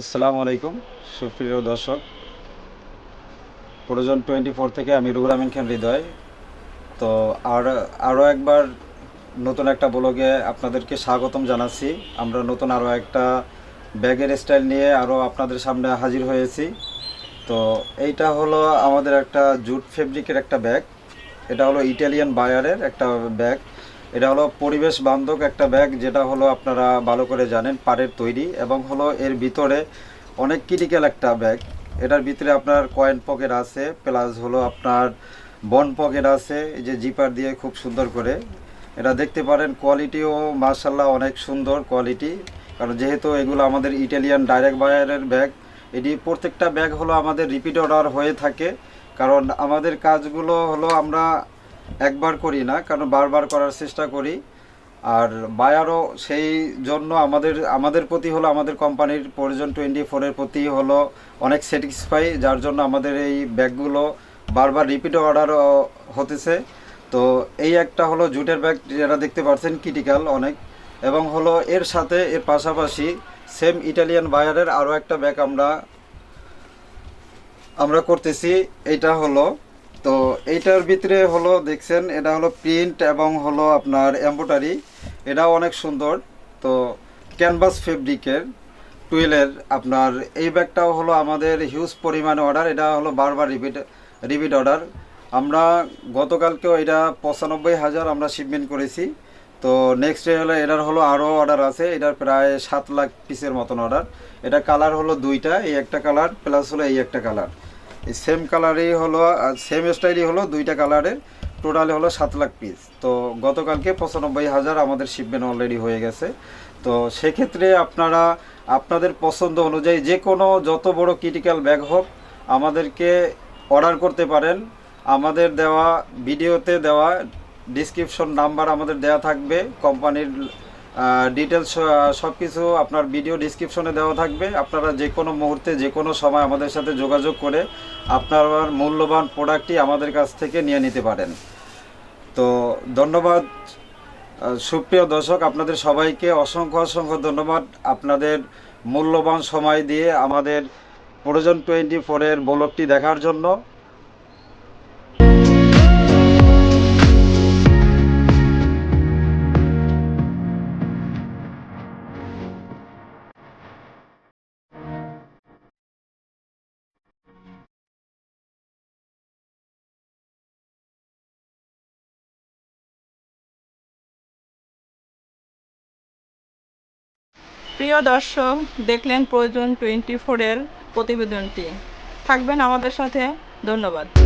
আসসালামু আলাইকুম, সুপ্রিয় দর্শক। প্রয়োজন টোয়েন্টি ফোর থেকে আমি রুহুল আমিন খান হৃদয়। তো আর আরও একবার নতুন একটা ব্লগে আপনাদেরকে স্বাগতম জানাচ্ছি। আমরা নতুন আরও একটা ব্যাগের স্টাইল নিয়ে আরও আপনাদের সামনে হাজির হয়েছি। তো এইটা হলো আমাদের একটা জুট ফেব্রিকের একটা ব্যাগ। এটা হলো ইটালিয়ান বায়ারের একটা ব্যাগ। এটা হলো পরিবেশ বান্ধব একটা ব্যাগ, যেটা হলো আপনারা ভালো করে জানেন, পাড়ের তৈরি, এবং হলো এর ভিতরে অনেক ক্রিটিক্যাল একটা ব্যাগ। এটার ভিতরে আপনার কয়েন পকেট আছে প্লাস হলো আপনার বন পকেট আছে, এই যে জিপার দিয়ে খুব সুন্দর করে। এটা দেখতে পারেন কোয়ালিটিও মার্শাল্লাহ অনেক সুন্দর কোয়ালিটি কারণ যেহেতু এগুলো আমাদের ইটালিয়ান ডাইরেক্ট বায়ারের ব্যাগ, এটি প্রত্যেকটা ব্যাগ হলো আমাদের রিপিট অর্ডার হয়ে থাকে। কারণ আমাদের কাজগুলো হলো আমরা একবার করি না, কারণ বারবার করার চেষ্টা করি। আর বায়ারও সেই জন্য আমাদের আমাদের প্রতি হলো, আমাদের কোম্পানির প্রয়োজন টোয়েন্টি ফোরের প্রতি হলো অনেক স্যাটিসফাই যার জন্য আমাদের এই ব্যাগগুলো বারবার রিপিট অর্ডার হতেছে। তো এই একটা হলো জুটের ব্যাগ, যেটা দেখতে পাচ্ছেন ক্রিটিক্যাল অনেক। এবং হলো এর সাথে, এর পাশাপাশি সেম ইটালিয়ান বায়ারের আরও একটা ব্যাগ আমরা আমরা করতেছি। এটা হলো তো এইটার ভিতরে হলো দেখছেন, এটা হলো প্রিন্ট এবং হলো আপনার এম্বোটারি এটাও অনেক সুন্দর। তো ক্যানভাস ফেব্রিকের টুয়েলের আপনার এই ব্যাগটাও হলো আমাদের হিউজ পরিমাণে অর্ডার এটা হলো বারবার রিপিট রিপিট অর্ডার আমরা গতকালকেও এটা পঁচানব্বই হাজার আমরা শিপমেন্ট করেছি। তো নেক্সট ডে হলো এটার হলো আরও অর্ডার আছে। এটার প্রায় সাত লাখ পিসের মতন অর্ডার এটা কালার হলো দুইটা, এই একটা কালার প্লাস হলো এই একটা কালার এই সেম কালারই হলো সেম স্টাইলই হলো দুইটা কালারের টোটালে হলো সাত লাখ পিস তো গতকালকে পঁচানব্বই হাজার আমাদের শিপমেন্ট অলরেডি হয়ে গেছে। তো সেক্ষেত্রে আপনারা, আপনাদের পছন্দ অনুযায়ী যে কোনো যত বড় ক্রিটিক্যাল ব্যাগ হোক, আমাদেরকে অর্ডার করতে পারেন। আমাদের দেওয়া ভিডিওতে দেওয়া ডিসক্রিপশন নাম্বার আমাদের দেওয়া থাকবে। কোম্পানির ডিটেলস সব কিছু আপনার ভিডিও ডিসক্রিপশনে দেওয়া থাকবে। আপনারা যে কোনো মুহূর্তে, যে কোনো সময় আমাদের সাথে যোগাযোগ করে আপনার মূল্যবান প্রোডাক্টটি আমাদের কাছ থেকে নিয়ে নিতে পারেন। তো ধন্যবাদ। সুপ্রিয় দর্শক, আপনাদের সবাইকে অসংখ্য অসংখ্য ধন্যবাদ। আপনাদের মূল্যবান সময় দিয়ে আমাদের প্রয়োজন টোয়েন্টি ফোরের ব্লগটি দেখার জন্য। প্রিয় দর্শক দেখলেন প্রয়োজন টোয়েন্টি ফোরের প্রতিবেদনটি। থাকবেন আমাদের সাথে। ধন্যবাদ।